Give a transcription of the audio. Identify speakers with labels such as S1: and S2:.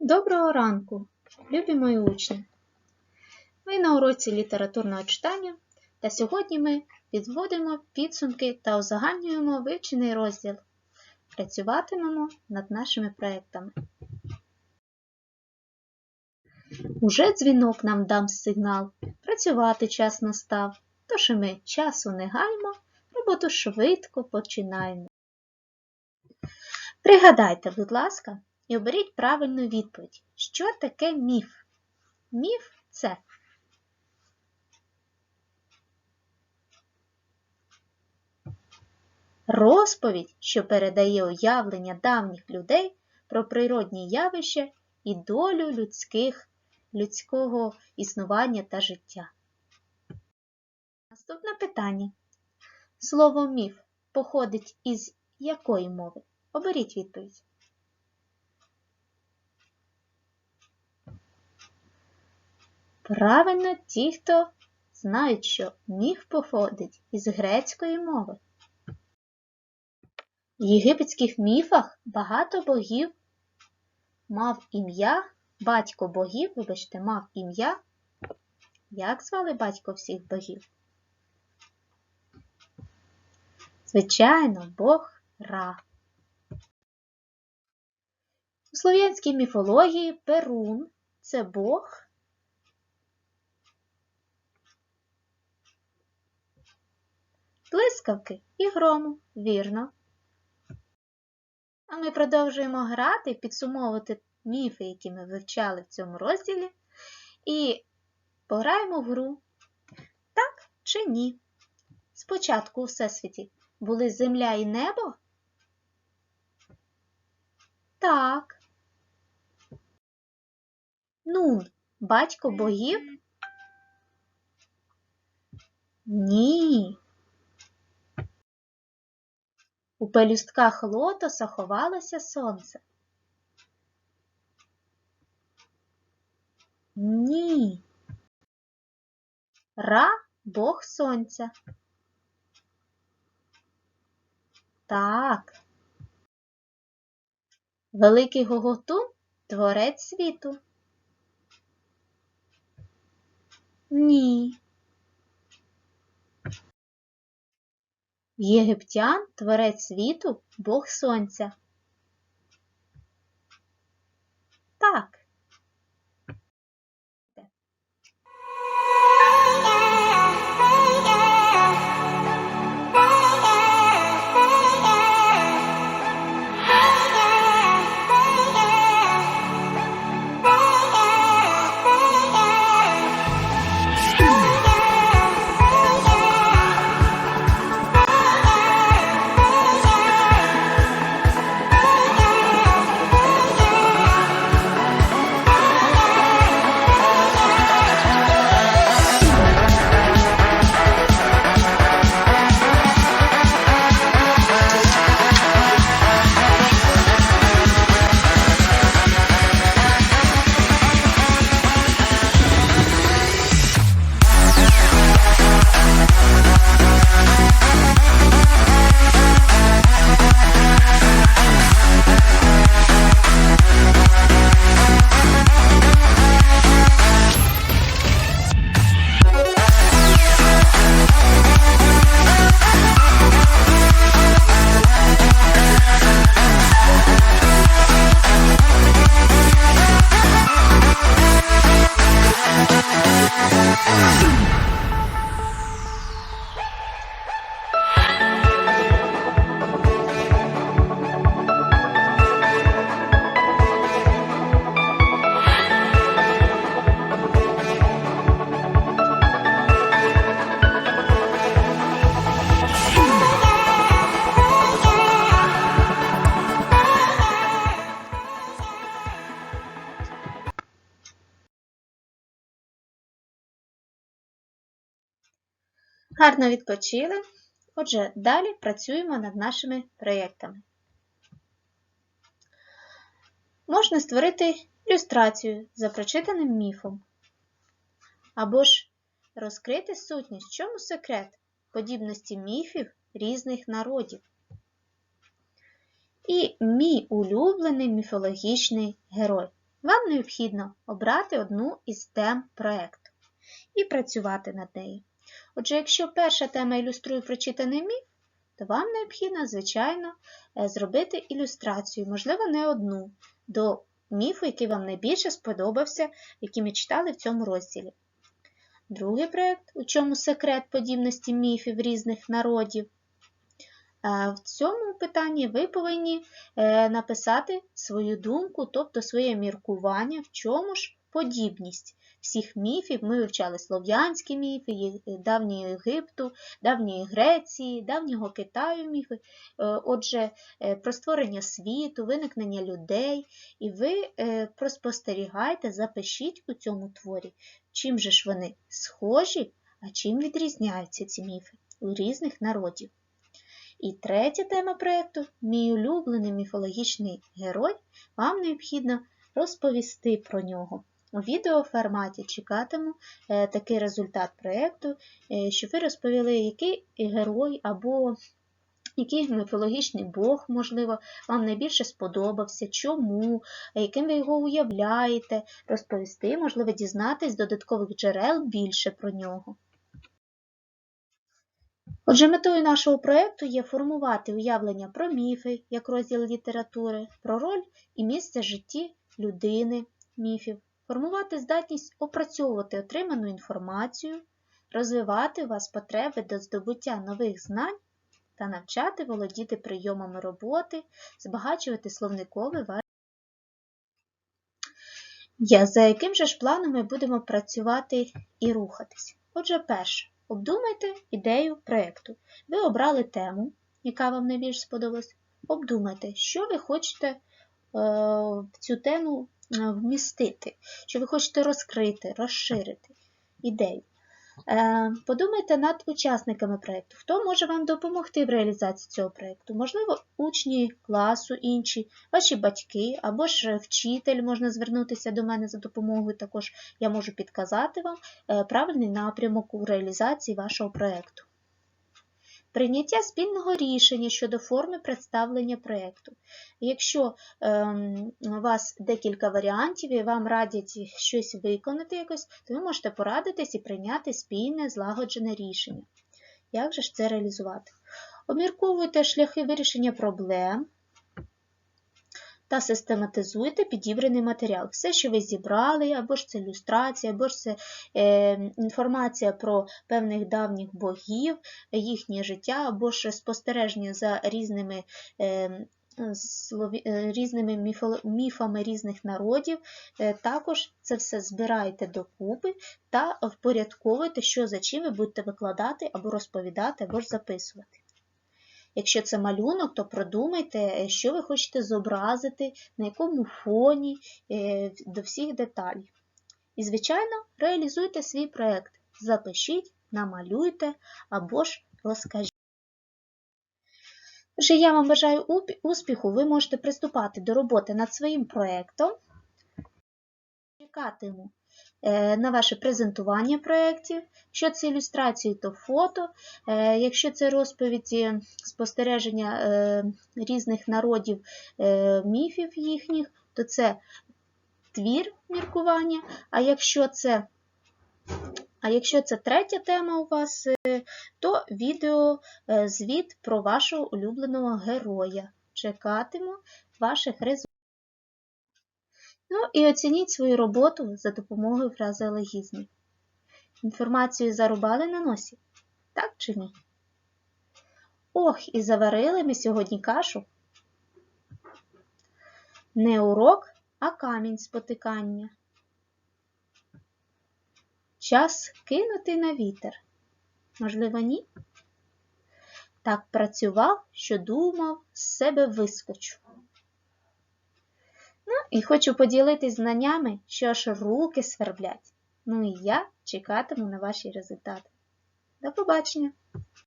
S1: Доброго ранку, любі мої учні! Ви на уроці літературного читання, та сьогодні ми підводимо підсумки та узагальнюємо вивчений розділ. Працюватимемо над нашими проектами. Уже дзвінок нам дам сигнал. Працювати час настав, тож і ми часу не гаймо, роботу швидко починаємо. Пригадайте, будь ласка, і оберіть правильну відповідь. Що таке міф? Міф це розповідь, що передає уявлення давніх людей про природні явища і долю людських, людського існування та життя. Наступне питання. Слово міф походить із якої мови? Оберіть відповідь. Правильно ті, хто знають, що міф походить із грецької мови. В єгипетських міфах багато богів мав ім'я, батько богів, вибачте, мав ім'я. Як звали батько всіх богів? Звичайно, Бог Ра. У слов'янській міфології Перун це Бог. Блискавки і грому, вірно. А ми продовжуємо грати, підсумовувати міфи, які ми вивчали в цьому розділі, і пограємо в гру. Так чи ні? Спочатку у Всесвіті були земля і небо? Так. Нун, батько богів? Ні. У пелюстках лотоса ховалося сонце. Ні. Ра Бог сонця. Так. Великий Гоготун творець світу. Ні. Єгиптян творець світу Бог Сонця. Так. Гарно відпочили. Отже, далі працюємо над нашими проєктами. Можна створити ілюстрацію за прочитаним міфом. Або ж розкрити сутність, в чому секрет подібності міфів різних народів. І мій улюблений міфологічний герой. Вам необхідно обрати одну із тем проєкту і працювати над нею. Отже, якщо перша тема ілюструє прочитаний міф, то вам необхідно, звичайно, е, зробити ілюстрацію, можливо, не одну, до міфу, який вам найбільше сподобався, який ми читали в цьому розділі. Другий проєкт, у чому секрет подібності міфів різних народів. Е, В цьому питанні ви повинні е, написати свою думку, тобто своє міркування, в чому ж подібність всіх міфів. Ми вивчали слов'янські міфи, Є- давнього Єгипту, давньої Греції, давнього Китаю міфи. Е, Отже, е, про створення світу, виникнення людей, і ви е, проспостерігайте, запишіть у цьому творі, чим же ж вони схожі, а чим відрізняються ці міфи у різних народів. І третя тема проєкту мій улюблений міфологічний герой. Вам необхідно розповісти про нього. У відеоформаті чекатиму е, такий результат проєкту, е, щоб ви розповіли, який герой або який міфологічний Бог, можливо, вам найбільше сподобався, чому, яким ви його уявляєте, розповісти, можливо, дізнатись додаткових джерел більше про нього. Отже, метою нашого проєкту є формувати уявлення про міфи як розділ літератури, про роль і місце житті людини міфів, формувати здатність опрацьовувати отриману інформацію, розвивати у вас потреби до здобуття нових знань та навчати володіти прийомами роботи, збагачувати словниковий ваш. Я, за яким же ж планом ми будемо працювати і рухатись? Отже, перше, обдумайте ідею проєкту. Ви обрали тему, яка вам найбільш сподобалась. Обдумайте, що ви хочете е, в цю тему вмістити, що ви хочете розкрити, розширити ідею. Е, Подумайте над учасниками проєкту, хто може вам допомогти в реалізації цього проєкту. Можливо, учні класу інші, ваші батьки або ж вчитель можна звернутися до мене за допомогою. Також я можу підказати вам е, правильний напрямок у реалізації вашого проєкту. Прийняття спільного рішення щодо форми представлення проєкту. Якщо ем, у вас декілька варіантів і вам радять щось виконати якось, то ви можете порадитись і прийняти спільне злагоджене рішення. Як же ж це реалізувати? Обмірковуйте шляхи вирішення проблем та систематизуйте підібраний матеріал. Все, що ви зібрали, або ж це ілюстрація, або ж це е, інформація про певних давніх богів, їхнє життя, або ж спостереження за різними. Е, е, різними міфами різних народів, Е, також це все збирайте докупи та впорядковуйте, що за чим ви будете викладати або розповідати, або ж записувати. Якщо це малюнок, то продумайте, е, що ви хочете зобразити, на якому фоні, е, до всіх деталей. І, звичайно, реалізуйте свій проєкт. Запишіть, намалюйте або ж розкажіть. Отже, я вам бажаю успіху, ви можете приступати до роботи над своїм проєктом. Чекатиму на ваше презентування проєктів. Якщо це ілюстрації, то фото. Е, Якщо це розповіді спостереження е, різних народів е, міфів їхніх, то це твір міркування. А якщо це а якщо це третя тема у вас, е, то відео е, звіт про вашого улюбленого героя. Чекатиму ваших результатів. Ну і оцініть свою роботу за допомогою фразеологізмів. Інформацію зарубали на носі? Так чи ні? Ох, і заварили ми сьогодні кашу. Не урок, а камінь спотикання. Час кинути на вітер. Можливо, ні? Так працював, що думав, з себе вискочу. Ну, і хочу поділитись знаннями, що аж руки сверблять. Ну і я чекатиму на ваші результати. До побачення!